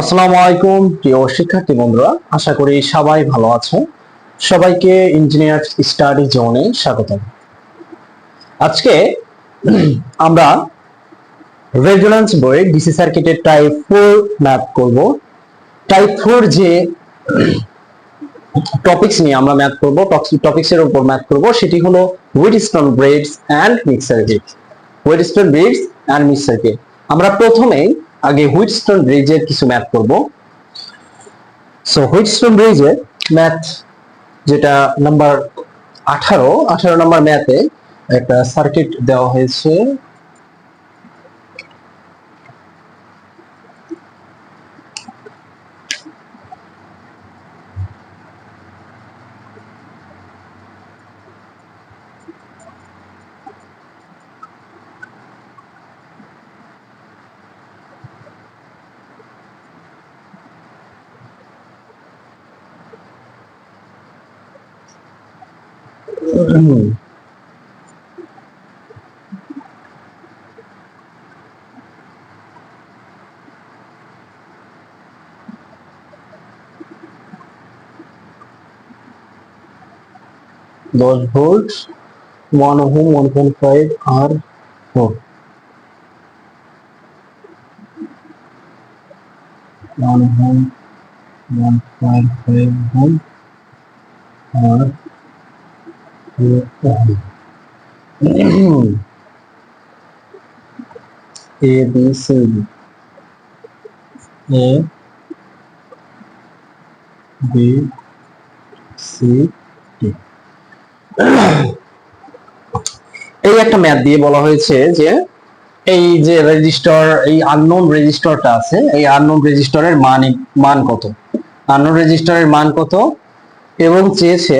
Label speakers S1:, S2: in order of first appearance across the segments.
S1: আসসালামু আলাইকুম, প্রিয় শিক্ষার্থী বন্ধুরা, আশা করি সবাই ভালো আছো। সবাইকে ইঞ্জিনিয়ার স্টাডি জোনে স্বাগতম। আজকে আমরা রেজোনেন্স বই ডিসি সার্কিটের টাইপ ফোর ম্যাপ করব। টাইপ ফোর যে টপিকস নিয়ে আমরা ম্যাথ করব টপিকস এর উপর ম্যাথ করব, সেটি হলো Wheatstone bridges and mix circuit Wheatstone bridges and mixer circuit আমরা প্রথমেই আগে হুইটস্টোন ব্রিজের কিছু ম্যাথ করব। সো হুইটস্টোন ব্রিজের ম্যাথ যেটা নাম্বার আঠারো আঠারো নাম্বার ম্যাথে একটা সার্কিট দেওয়া হয়েছে। Those volts, one of whom 1.5 are 4. One of whom 1.5 volts are B, C D A, B, C, D. এই একটা ম্যাথ দিয়ে বলা হয়েছে যে এই যে রেজিস্টার এই আননোন রেজিস্টারটা আছে, এই আননোন রেজিস্টারের মান মান কত? আননোন রেজিস্টারের মান কত? এবং চেয়েছে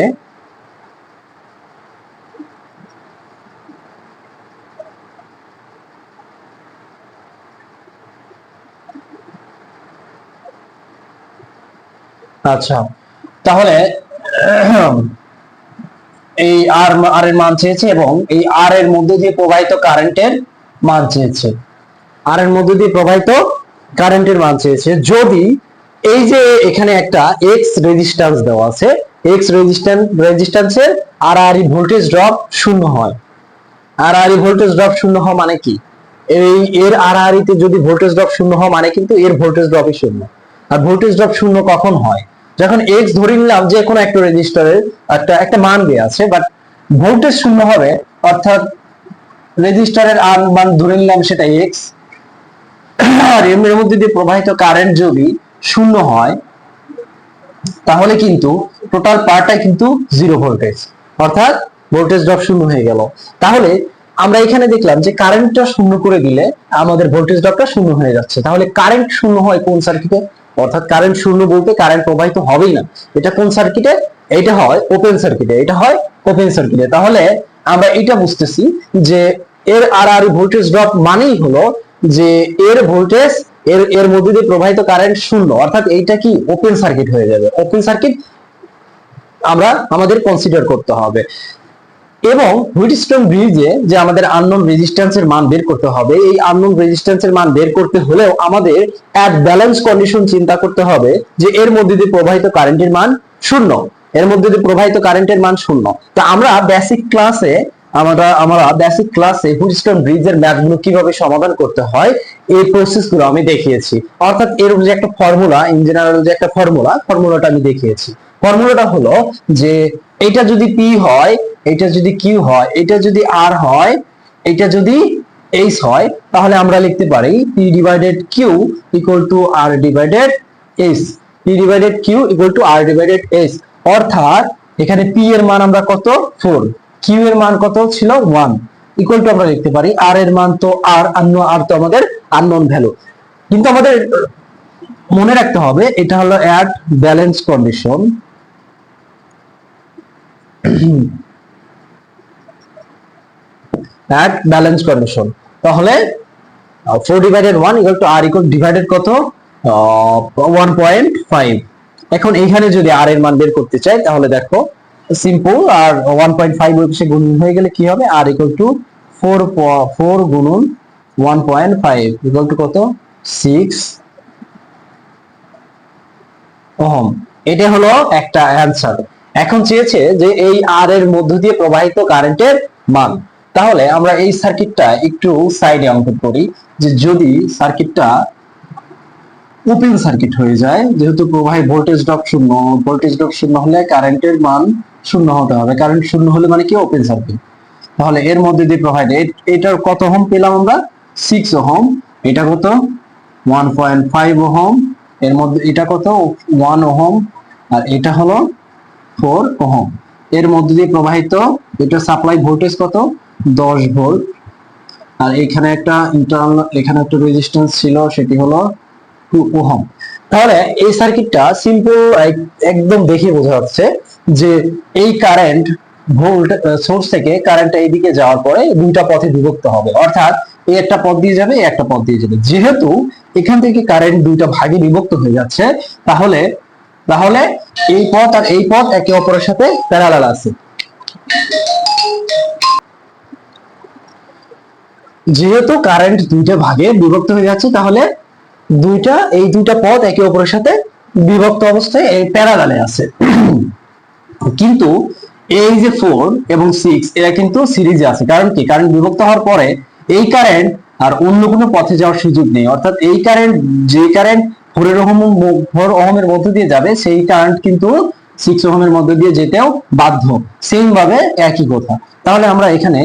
S1: আচ্ছা তাহলে, এই আর আর এর মান চেয়েছে এবং এই আর এর মধ্যে দিয়ে প্রবাহিত কারেন্টের মান চেয়েছে। আর এর মধ্যে দিয়ে প্রবাহিত কারেন্টের মান চেয়েছে। যদি এই যে এখানে একটা এক্স রেজিস্ট্যান্স দেওয়া আছে এক্স রেজিস্ট্যান্স রেজিস্ট্যান্সের আর আর ভোল্টেজ ড্রপ শূন্য হয়। আর আর ভোল্টেজ ড্রপ শূন্য হওয়া মানে কি? এই, এর আর আর তে যদি ভোল্টেজ ড্রপ শূন্য হয় মানে কিন্তু এর ভোল্টেজ ড্রপই শূন্য। আর ভোল্টেজ ড্রপ শূন্য কখন হয়? যখন এক্স ধরে নিলাম যে কোনো একটা রেজিস্টারের একটা একটা মান দেওয়া আছে বাট ভোল্টেজ শূন্য হবে, অর্থাৎ রেজিস্টারের আর মান ধরে নিলাম সেটা এক্স আর এর মধ্যে দিয়ে প্রবাহিত কারেন্ট যদি শূন্য হয়, তাহলে কিন্তু টোটাল পার্টটাই কিন্তু জিরো ভোল্টেজ অর্থাৎ ভোল্টেজ ড্রপ শূন্য হয়ে গেল। তাহলে আমরা এখানে দেখলাম যে কারেন্টটা শূন্য করে দিলে আমাদের ভোল্টেজ ড্রপটা শূন্য হয়ে যাচ্ছে। তাহলে কারেন্ট শূন্য হয় কোন সার্কিটে অর্থাৎ কারেন্ট শূন্য বলতে কারেন্ট প্রবাহিত হবেই না। এটা কোন সার্কিটে এটা হয় ওপেন সার্কিটে এটা হয় ওপেন সার্কিটে তাহলে আমরা এটা বুঝতেছি যে এর আর আর ভোল্টেজ ড্রপ মানেই হলো যে এর ভোল্টেজ এর এর মধ্যে দিয়ে প্রবাহিত কারেন্ট শূন্য। অর্থাৎ এইটা কি? ওপেন সার্কিট হয়ে যাবে। ওপেন সার্কিট আমরা আমাদের কনসিডার করতে হবে। এবং হুইটস্টোন ব্রিজে যে আমাদের আননোন রেজিস্ট্যান্সের মান বের করতে হবে, এই আননোন রেজিস্ট্যান্সের মান বের করতে হলেও আমাদের এক ব্যালেন্স কন্ডিশন চিন্তা করতে হবে যে এর মধ্যে দিয়ে প্রবাহিত কারেন্টের মান শূন্য। এর মধ্যে দিয়ে প্রবাহিত কারেন্টের মান শূন্য। তো আমরা বেসিক ক্লাসে আমরা আমরা বেসিক ক্লাসে হুইটস্টোন ব্রিজের ম্যাথগুলো কীভাবে সমাধান করতে হয়, এই প্রসেসগুলো আমি দেখিয়েছি। অর্থাৎ এর যে একটা ফর্মুলা ইন জেনারেল যে একটা ফর্মুলা ফর্মুলাটা আমি দেখিয়েছি। ফর্মুলাটা হলো যে, এটা যদি পি হয়, এটা যদি কিউ হয়, এটা যদি আর হয়, এটা যদি এইচ হয়, তাহলে আমরা লিখতে পারি P divided Q equal to R divided S P divided Q equal to R divided S অর্থাৎ, এখানে পি এর মান আমরা কত? ফোর কিউ এর মান কত ছিল? ওয়ান ইকুয়াল টু আমরা লিখতে পারি। আর এর মান তো আর আন্ন আর তো আমাদের আননোন ভ্যালু কিন্তু আমাদের মনে রাখতে হবে, এটা হলো at balance condition at balance condition তাহলে four divided one equal to R equal divided কত? ওয়ান পয়েন্ট ফাইভ এখন এইখানে যদি আর এর মান বের করতে চাই, তাহলে দেখো simple R one point five গুণন হয়ে গেলে কি হবে? R equal to four four গুণন one point five equal to কত? Six ohm. এটা হলো একটা অ্যান্সার এখন চেয়েছে যে এই আর এর মধ্য দিয়ে প্রবাহিত কারেন্টের মান। তাহলে আমরা এই সার্কিটটা একটু সাইডে অঙ্কন করি, যে যদি সার্কিটটা ওপেন সার্কিট হয়ে যায়, যেহেতু প্রবাহে ভোল্টেজ ড্রপ শূন্য ভোল্টেজ ড্রপ শূন্য হলে কারেন্টের মান শূন্য হতে হবে। কারেন্ট শূন্য হলে মানে কি? ওপেন সার্কিট তাহলে এর মধ্যে দিয়ে এ- এটার কত হোম পেলাম আমরা? সিক্স ওহম এটা কত? ওয়ান পয়েন্ট ফাইভ ওহম এর মধ্যে এটা কত? ওয়ান ওহম আর এটা হলো ফোর ওহম এর মধ্যে দিয়ে প্রবাহিত এটা সাপ্লাই ভোল্টেজ কত? দশ ভোল্ট আর এখানে একটা ইন্টারনাল এখানে একটা রেজিস্ট্যান্স ছিল, সেটি হলো টু ওহম তাহলে এই সার্কিটটা সিম্পল একদম দেখে বোঝা যাচ্ছে যে এই কারেন্ট ভোল্ট সোর্স থেকে কারেন্টটা এইদিকে যাওয়ার পরে দুইটা পথে বিভক্ত হবে। অর্থাৎ এই একটা পথ দিয়ে যাবে একটা পথ দিয়ে যাবে। যেহেতু এখান থেকে কারেন্ট দুইটা ভাগে বিভক্ত হয়ে যাচ্ছে, তাহলে তাহলে এই পথ আর এই পথ একে অপরের সাথে প্যারালাল আছে। যেহেতু কারেন্ট দুইটা ভাগে বিভক্ত হয়ে যাচ্ছে, তাহলে দুইটা, এই দুইটা পথ একে অপরের সাথে বিভক্ত অবস্থায় এই প্যারালালে আছে। কিন্তু এই যে ফোর এবং সিক্স এরা কিন্তু সিরিজে আছে। কারণ কি? কারেন্ট বিভক্ত হওয়ার পরে এই কারেন্ট আর অন্য কোনো পথে যাওয়ার সুযোগ নেই। অর্থাৎ এই কারেন্ট যে কারেন্ট ফোরের ওহম ফোর ওহমের মধ্য দিয়ে যাবে, সেই কারেন্ট কিন্তু সিক্স ওহমের মধ্য দিয়ে যেতেও বাধ্য। সেম ভাবে একই কথা। তাহলে আমরা এখানে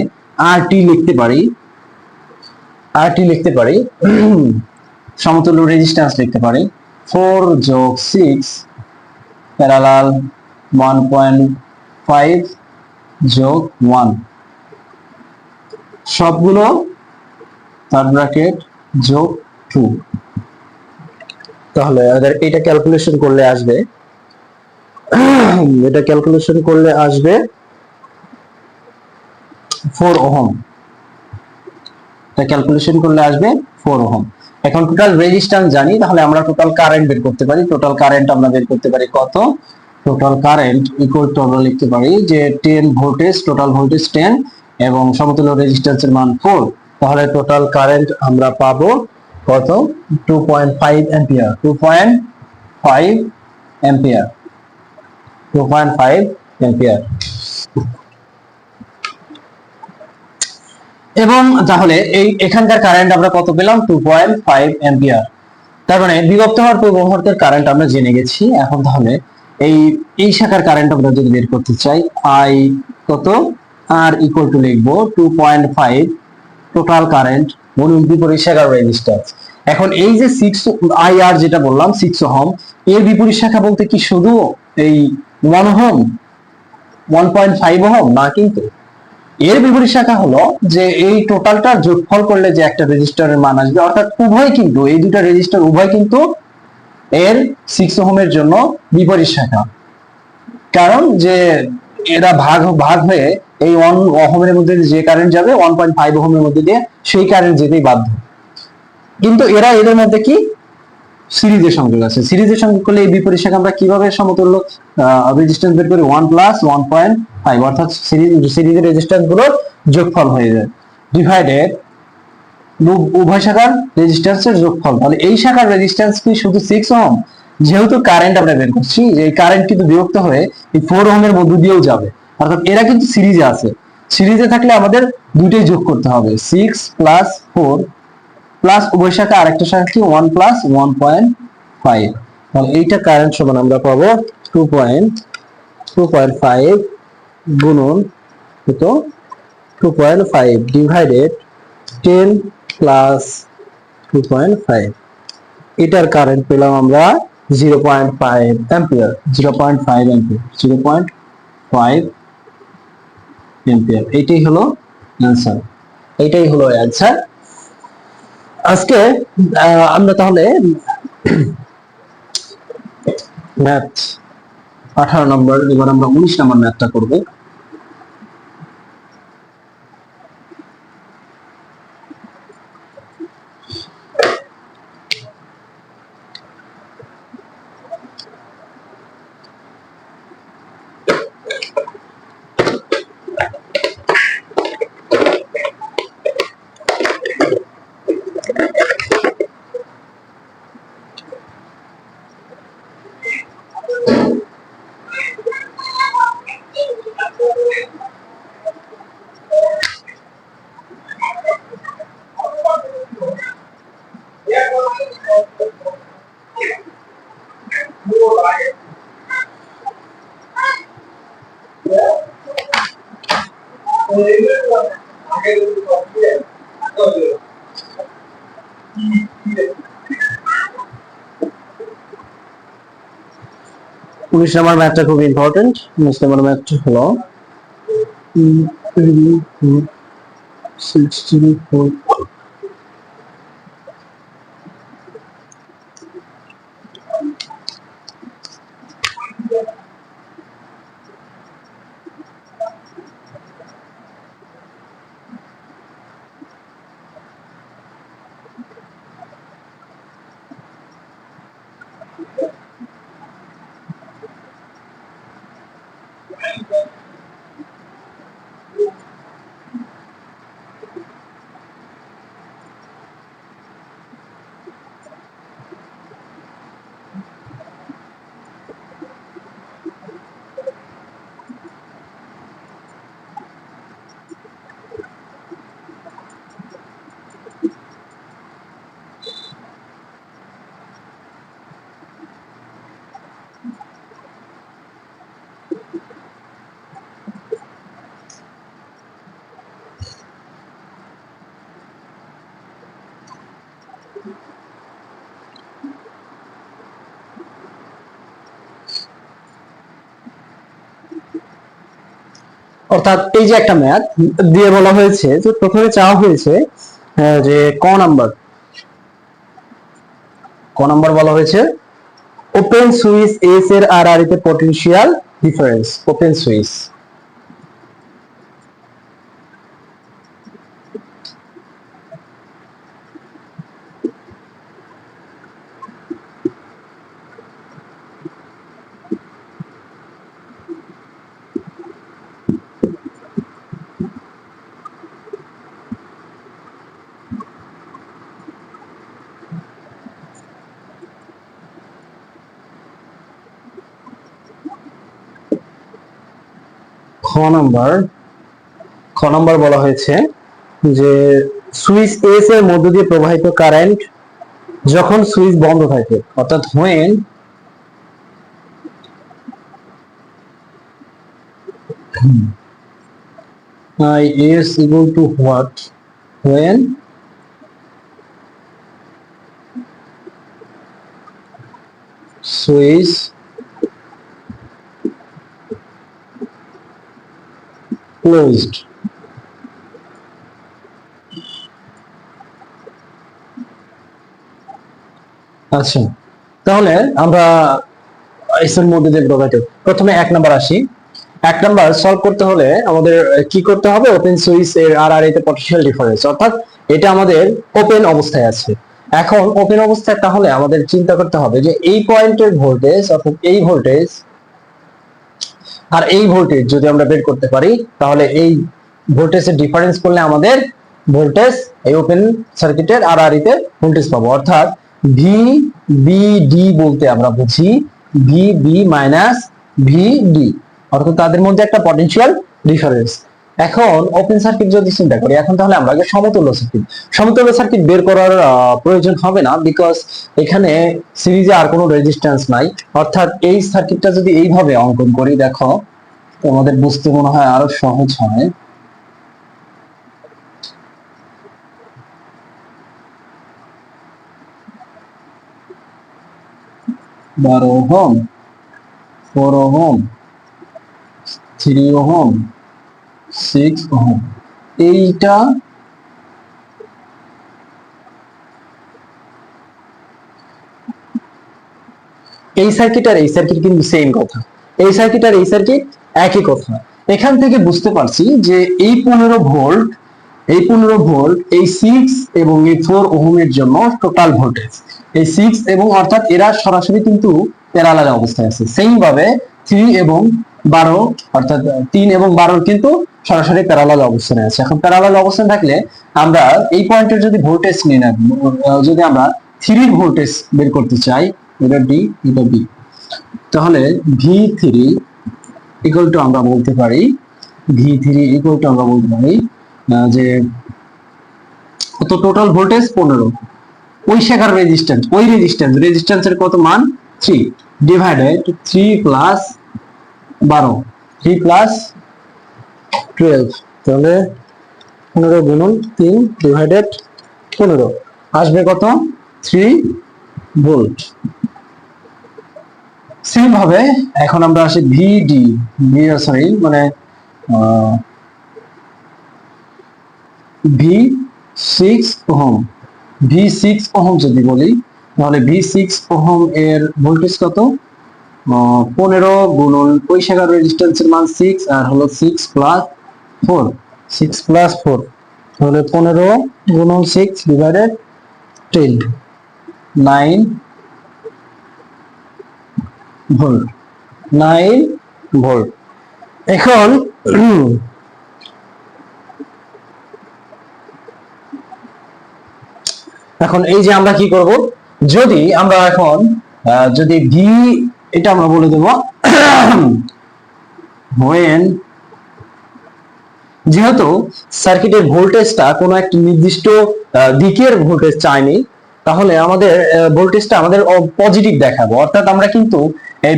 S1: আর টি লিখতে পারি। আর টি লিখতে পারি। সমতুল্য রেজিস্ট্যান্স লিখতে পারি। ফোর যোগ six parallel one point five যোগ ওয়ান সবগুলো থার্ড ব্র্যাকেট যোগ টু তাহলে আমাদের এটা ক্যালকুলেশন করলে আসবে। এটা ক্যালকুলেশন করলে আসবে ফোর ওহম। এটা ক্যালকুলেশন করলে আসবে ফোর ওহম। এখন টোটাল রেজিস্ট্যান্স জানি, তাহলে আমরা টোটাল কারেন্ট বের করতে পারি। টোটাল কারেন্ট আমরা বের করতে পারি কত? টোটাল কারেন্ট ইকুয়াল টু আমরা লিখতে পারি যে ten voltage total voltage ten এবং সমতুল্য রেজিস্ট্যান্সের মান ফোর তাহলে টোটাল কারেন্ট আমরা পাবো কত? Two point five ampere two point five ampere two point five ampere এবং তাহলে এই এখানকার কারেন্ট আমরা কত পেলাম? টু পয়েন্ট ফাইভ অ্যাম্পিয়ার তার মানে বিভক্ত হওয়ার পূর্ব মুহূর্তের কারেন্ট আমরা জেনে গেছি। এখন তাহলে এই এই শাখার কারেন্ট আমরা যদি বের করতে চাই আই কত? আর ইকুয়াল টু লিখব two point five total current বলুন বিপরীত শাখার রেজিস্ট্যান্স এখন এই যে সিক্স আই আর যেটা বললাম সিক্স হোম এর বিপরীত শাখা বলতে কি শুধু এই one ohm one point five ohm না কিন্তু। এর বিপরীত শাখা হলো যে এই টোটালটার যোগফল করলে যে একটা রেজিস্টারের মান আসবে, অর্থাৎ উভয় কিন্তু, এই দুটা রেজিস্টার উভয় কিন্তু এর সিক্স ওহমের জন্য বিপরীত শাখা। কারণ যে এরা ভাগ ভাগ হয়ে এই ওয়ান ওহমের মধ্যে যে কারেন্ট যাবে ওয়ান পয়েন্ট ফাইভ ওহমের মধ্যে দিয়ে সেই কারেন্ট যেতেই বাধ্য। কিন্তু এরা এদের মধ্যে কি? সিরিজের সংযোগ আছে। সিরিজের সংযোগ করলে এই বিপরীত শাখা আমরা কীভাবে সমতুল্য রেজিস্ট্যান্স বের করি? One plus one point five অর্থাৎ সিরিজ, সিরিজের রেজিস্ট্যান্সগুলোর যোগফল হয়ে যায়। ডিভাইডেড উভয় শাখার রেজিস্ট্যান্সের যোগফল। তাহলে এই শাখার রেজিস্ট্যান্স কি শুধু সিক্স ওহম যেহেতু কারেন্ট আমরা বের করছি, যে এই কারেন্ট কিন্তু বিভক্ত হয়ে এই ফোর ওহমের মধ্য দিয়েও যাবে। অর্থাৎ এরা কিন্তু সিরিজে আছে। সিরিজে থাকলে আমাদের দুইটাই যোগ করতে হবে। সিক্স প্লাস ফোর প্লাস উভয় শাখা আরেকটা শাখা কি? One plus one point five তাহলে এইটা কারেন্ট সমান আমরা পাবো two point two point five গুণন কত? Two point five divided ten plus two point five এটার কারেন্ট পেলাম আমরা zero point five ampere zero point five ampere zero point five ampere এইটাই হলো অ্যান্সার এইটাই হলো অ্যান্সার আজকে আমরা তাহলে ম্যাথ আঠারো নম্বর, এবার আমরা উনিশ নম্বর ম্যাথটা করব। উনিশ নম্বর ম্যাথটা খুব ইম্পর্টেন্ট উনিশ নম্বর ম্যাথটা হলো সিক্সটি ফোর অর্থাৎ এই যে একটা ম্যাথ দিয়ে বলা হয়েছে যে প্রথমে চাওয়া হয়েছে যে ক নাম্বার ক নাম্বার বলা হয়েছে ওপেন সুইচ এস এর আর আর তে potential difference open switch number, খ নাম্বার বলা হয়েছে যে সুইচ এস এর মধ্য দিয়ে প্রবাহিত কারেন্ট যখন সুইচ বন্ধ থাকে, অর্থাৎ when I is equal to what? When switch closed. আচ্ছা তাহলে আমরা মধ্যে দিয়ে প্রবাহিত প্রথমে এক নাম্বার আসি। এক নাম্বার সলভ করতে হলে আমাদের কি করতে হবে? ওপেন সুইচ এর আর আর এতে পটেনশিয়াল ডিফারেন্স অর্থাৎ এটা আমাদের ওপেন অবস্থায় আছে। এখন ওপেন অবস্থায় তাহলে আমাদের চিন্তা করতে হবে যে এই পয়েন্টের ভোল্টেজ অর্থাৎ এই ভোল্টেজ আর এই ভোল্টেজ যদি আমরা বের করতে পারি, তাহলে এই ভোল্টেজের ডিফারেন্স করলে আমাদের ভোল্টেজ এই ওপেন সার্কিটের আর আর তে ভোল্টেজ পাবো। অর্থাৎ ভি বি ডি বলতে আমরা বুঝি V B minus V D অর্থাৎ তাদের মধ্যে একটা পটেনশিয়াল ডিফারেন্স এখন ওপেন সার্কিট যদি চিন্তা করি, এখন তাহলে আমরা সমতুল্য সার্কিট সমতুল্য সার্কিট বের করার প্রয়োজন হবে না বিকজ এখানে সিরিজে আর কোনো রেজিস্ট্যান্স নাই। অর্থাৎ এই সার্কিটটা যদি এইভাবে অঙ্কন করি, দেখো, তোমাদের বুঝতে মনে হয় আরও সহজ হয়। বারো ohm four ohm three ohm six ohm এইটা এই সার্কিট আর এই সার্কিট কিন্তু সেম কথা। এই সার্কিট আর এই সার্কিট একই কথা। এখান থেকে বুঝতে পারছি যে এই পনেরো ভোল্ট এই পনেরো ভোল্ট এই সিক্স এবং এই ফোর ওহমের জন্য টোটাল ভোল্টেজ এই সিক্স এবং অর্থাৎ এরা সরাসরি কিন্তু প্যারালাল অবস্থায় আছে। সেম ভাবে থ্রি এবং বারো, অর্থাৎ তিন এবং বারোর কিন্তু সরাসরি প্যারালাল অবস্থানে আছে। এখন প্যারালাল অবস্থান থাকলে আমরা এই পয়েন্টের যদি ভোল্টেজ নিয়ে আহ, যদি আমরা থ্রির ভোল্টেজ বের করতে চাই এটা ডি এটা বি তাহলে ভি থ্রি ইকুয়াল টু আমরা বলতে পারি ভি থ্রি ইকুয়াল টু আমরা বলতে পারি যে কত টোটাল ভোল্টেজ পনেরো। ওই শাখার রেজিস্ট্যান্স ওই রেজিস্ট্যান্স রেজিস্ট্যান্সের কত মান? থ্রি ডিভাইডেড থ্রি প্লাস বারো। থ্রি প্লাস টুয়েলভ তাহলে পনেরো গুণন তিন ডিভাইডেড পনেরো। আসবে কত? থ্রি ভোল্ট সেম ভাবে এখন আমরা আসি ভিডি সরি মানে V six ohm. V six ohm যদি বলি, তাহলে ভি সিক্স ওহম এর ভোল্টেজ কত? পনেরো গুণন ওই শাখার রেজিস্ট্যান্সের মান সিক্স আর হলো six plus four six plus four তাহলে পনেরো গুণন six divided ten nine volt nine volt এখন এখন এই যে আমরা কি করব? যদি আমরা এখন যদি ভি এটা আমরা বলে দেব, when যেহেতু সার্কিটের ভোল্টেজটা কোনো একটা নির্দিষ্ট দিকের ভোল্টেজ চাইনি তাহলে আমাদের ভোল্টেজটা আমাদের পজিটিভ দেখাবো। অর্থাৎ আমরা কিন্তু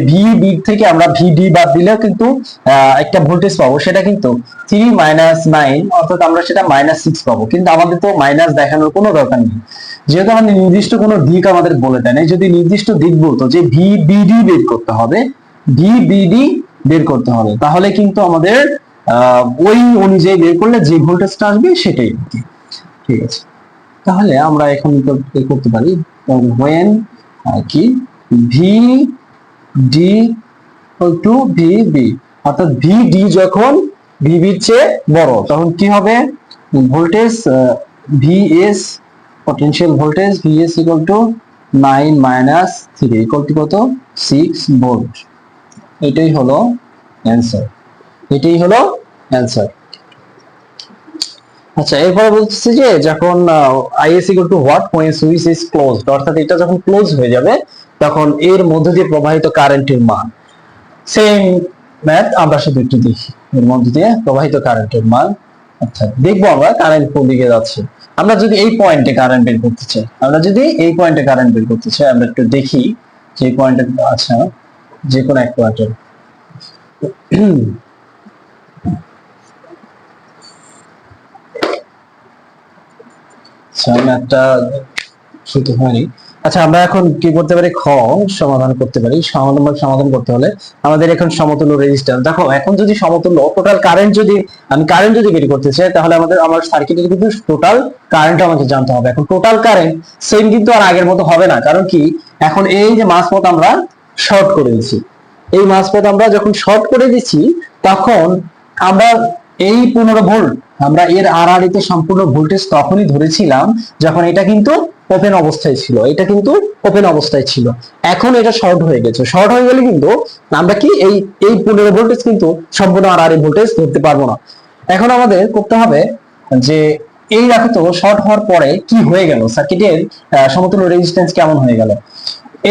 S1: ভি দিক থেকে আমরা ভিডি বাদ দিলেও কিন্তু একটা ভোল্টেজ পাবো। সেটা কিন্তু থ্রি মাইনাস নাইন অর্থাৎ আমরা সেটা মাইনাস সিক্স পাবো। কিন্তু আমাদের তো মাইনাস দেখানোর কোনো দরকার নেই। যেহেতু আমাদের নির্দিষ্ট কোনো দিক আমাদের বলে দেয় না যদি নির্দিষ্ট দিক বলতো যে ভি বিডি বের করতে হবে ভি বিডি বের করতে হবে, তাহলে কিন্তু আমাদের ওই অনুযায়ী বের করলে যে ভোল্টেজটা আসবে সেটাই ঠিক আছে। তাহলে আমরা এখন করতে পারি। ওয়েন কি? V D to V B অর্থাৎ ভি ডি যখন ভিবির চেয়ে বড়, তখন কি হবে? Voltage V S potential voltage V S equal to nine minus three equal to কত? সিক্স ভোল্ট এটাই হলো অ্যান্সার এটাই হলো অ্যান্সার আচ্ছা এরপরে বলতেছে যে যখন I S equal to what when switch is closed অর্থাৎ এটা যখন ক্লোজ হয়ে যাবে, তখন এর মধ্যে দিয়ে প্রবাহিত কারেন্টের মান। সেম ম্যাথ আমরা শুধু একটু দেখি। এর মধ্যে দিয়ে প্রবাহিত কারেন্টের মান। অর্থাৎ দেখব আমরা কারেন্ট কোন দিকে যাচ্ছে। আমরা যদি এই পয়েন্টে কারেন্ট বের করতে চাই, আমরা যদি এই পয়েন্টে কারেন্ট বের করতে চাই, আমরা একটু দেখি যে পয়েন্টে আচ্ছা যে কোনো এক পয়েন্টে আচ্ছা ম্যাথটা হয়নি। আচ্ছা আমরা এখন কি করতে পারি? খ সমাধান করতে পারি। সমাধান সমাধান করতে হলে আমাদের এখন সমতুল্য রেজিস্ট্যান্স দেখো, এখন যদি সমতুল্য টোটাল কারেন্ট যদি, আমি কারেন্ট যদি বের করতে চাই, তাহলে আমাদের, আমার সার্কিটের কিন্তু টোটাল কারেন্ট আমাকে জানতে হবে। এখন টোটাল কারেন্ট সেম কিন্তু আর আগের মতো হবে না। কারণ কি? এখন এই যে মাঝপথ আমরা শর্ট করে দিচ্ছি। এই মাঝপথ আমরা যখন শর্ট করে দিচ্ছি, তখন আমরা এই পনেরো ভোল্ট, আমরা এর আড়াআড়িতে সম্পূর্ণ ভোল্টেজ তখনই ধরেছিলাম যখন এটা কিন্তু ওপেন অবস্থায় ছিল, এটা কিন্তু ওপেন অবস্থায় ছিল। এখন এটা শর্ট হয়ে গেছে। শর্ট হয়ে গেলে কিন্তু আমরা কি এই এই পনেরো ভোল্টেজ কিন্তু সম্পূর্ণ আড়াআড়ি ভোল্টেজ ধরতে পারব না। এখন আমাদের করতে হবে যে, এই রাখো তো শর্ট হওয়ার পরে কি হয়ে গেল? সার্কিটের সমতুল্য রেজিস্ট্যান্স কেমন হয়ে গেল?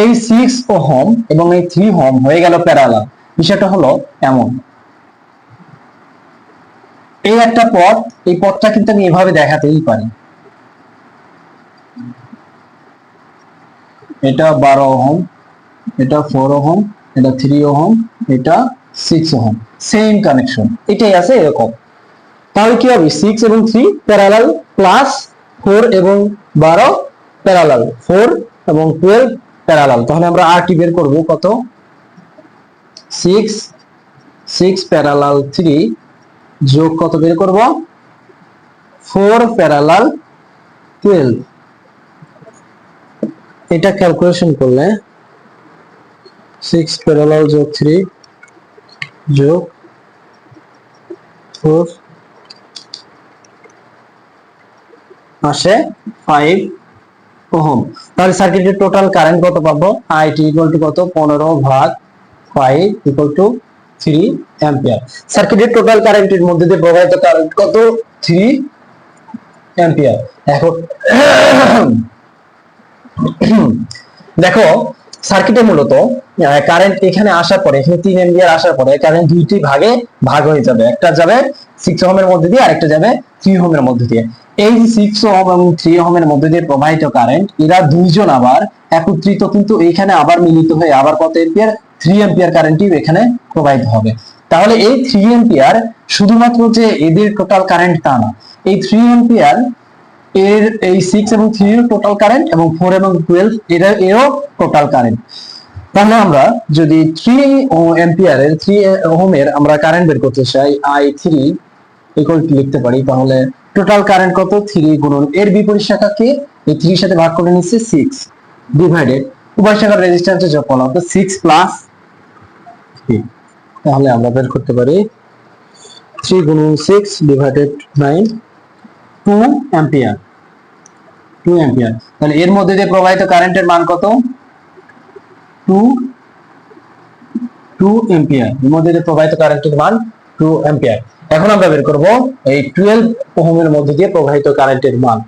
S1: এই সিক্স ওহম এবং এই থ্রি হোম হয়ে গেল প্যারালাল বিষয়টা হলো এমন। এই একটা পথ, এই পথটা কিন্তু আমি এভাবে দেখাতেই পারি। এটা বারো ওহম, এটা ফোর ওহম, এটা থ্রি ওহম, এটা সিক্স ওহম সেম কানেকশন এটাই আছে এরকম। তাহলে কি হবে? সিক্স এবং থ্রি প্যারালাল প্লাস ফোর এবং বারো প্যারালাল ফোর এবং টুয়েলভ প্যারালাল তাহলে আমরা আর টি বের করব কত? সিক্স সিক্স প্যারালাল থ্রি যোগ কত বের করব? ফোর প্যারালাল টুয়েলভ এটা ক্যালকুলেশন করলে সিক্স প্যারালাল যোগ থ্রি যোগ ফোর আসে ফাইভ ওহম। তাহলে সার্কিটের টোটাল কারেন্ট কত পাবো? আইটি ইকুয়াল টু কত? পনেরো ভাগ five equal to three ampere সার্কিটের টোটাল কারেন্টের মধ্যে দিয়ে প্রবাহিত কারেন্ট কত? থ্রি অ্যাম্পিয়ার এখন দেখো সার্কিটে মূলত কারেন্ট এখানে আসার পরে, এখানে তিন এম্পিয়ার আসার পরে কারেন্ট দুইটি ভাগে ভাগ হয়ে যাবে। একটা যাবে সিক্স হোমের মধ্যে দিয়ে, আরেকটা যাবে থ্রি হোমের মধ্যে দিয়ে। এই সিক্স হোম এবং থ্রি হোমের মধ্যে দিয়ে প্রবাহিত কারেন্ট এরা দুইজন আবার একত্রিত, কিন্তু এইখানে আবার মিলিত হয়ে আবার কত এম্পিয়ার থ্রি এম্পিয়ার কারেন্টই এখানে প্রবাহিত হবে। তাহলে এই থ্রি এম্পিয়ার শুধুমাত্র যে এদের টোটাল কারেন্ট তা না, এই থ্রি এম্পিয়ার এর এই সিক্স এবং থ্রি এর টোটাল কারেন্ট এবং ফোর এবং টুয়েলভ এর, এরও টোটাল কারেন্ট তাহলে আমরা যদি থ্রি এম্পিয়ারের থ্রি ওহমের আমরা কারেন্ট বের করতে চাই আই থ্রি ইকুয়াল টু লিখতে পারি, তাহলে টোটাল কারেন্ট কত? থ্রি গুণন এর বিপরীত শাখাকে এই থ্রির সাথে ভাগ করে নিচ্ছে সিক্স ডিভাইডেড উভয় শাখার রেজিস্ট্যান্সের যোগফল হবে সিক্স প্লাস তাহলে আমরা বের করতে পারি থ্রি গুণন six divided nine two ampere two ampere তাহলে এর মধ্যে দিয়ে প্রবাহিত কারেন্টের মান কত? টু টু এম্পিয়ার এর মধ্যে দিয়ে প্রবাহিত কারেন্টের মান টু অ্যাম্পিয়ার এখন আমরা বের করব এই টুয়েলভ ওহমের মধ্যে দিয়ে প্রবাহিত কারেন্টের মান।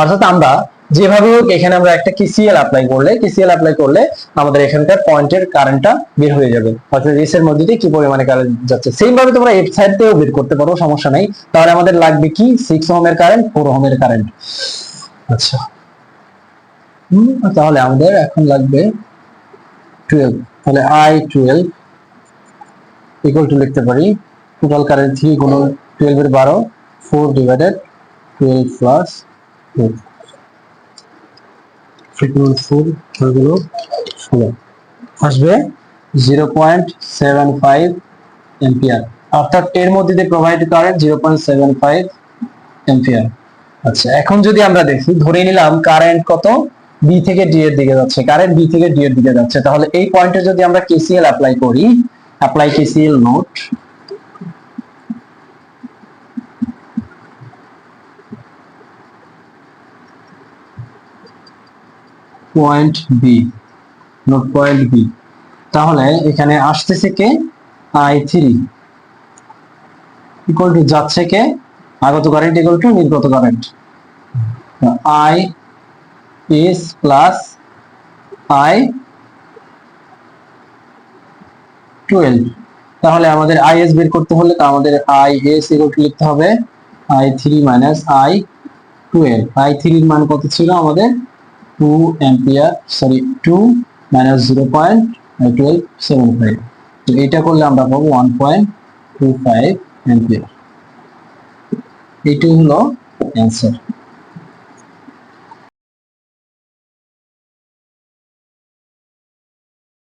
S1: অর্থাৎ আমরা যেভাবে হোক, এখানে আমরা একটা কিসিএল অ্যাপ্লাই করলে কিসিএল অ্যাপ্লাই করলে আমাদের এখানকার পয়েন্টের কারেন্টটা বের হয়ে যাবে। অর্থাৎ এস এর মধ্যে দিয়ে কি পরিমাণে কারেন্ট যাচ্ছে? সেম ভাবে তোমরা সাইড থেকেও বের করতে পারো, সমস্যা নাই। তাহলে আমাদের লাগবে কি? সিক্স ওহমের কারেন্ট ফোর ওহমের কারেন্ট আচ্ছা। তাহলে আমাদের এখন লাগবে টুয়েলভ তাহলে আই টুয়েলভ ইকুয়াল টু লিখতে পারি। টোটাল কারেন্ট থ্রি গুণন টুয়েলভ এর বারো ফোর ডিভাইডেড টুয়েলভ প্লাস ফোরগুলো ষোলো। আসবে zero point seven five ampere. অর্থাৎ এর মধ্যে দিয়ে প্রবাহিত current zero point seven five ampere. আচ্ছা এখন যদি আমরা দেখি, ধরে নিলাম কারেন্ট কত? বি থেকে ডি এর দিকে যাচ্ছে। কারেন্ট বি থেকে ডি এর দিকে যাচ্ছে। তাহলে এই পয়েন্টে যদি আমরা কেসিএল অ্যাপ্লাই করি apply KCL node point B node point B তাহলে এখানে আসতেছে কে? আই থ্রি ইকুয়াল টু যাচ্ছে কে? আগত কারেন্ট ইকুয়াল টু নির্গত current I S plus I twelve তাহলে আমাদের আই এস বের করতে হলে তা আমাদের আই এস ইকুয়াল টু লিখতে হবে। I three minus I twelve I থ্রির মান কত ছিল আমাদের? Two ampere sorry two minus zero point twelve seven five তো এটা করলে আমরা পাবো one point two five ampere এইটাই হলো অ্যান্সার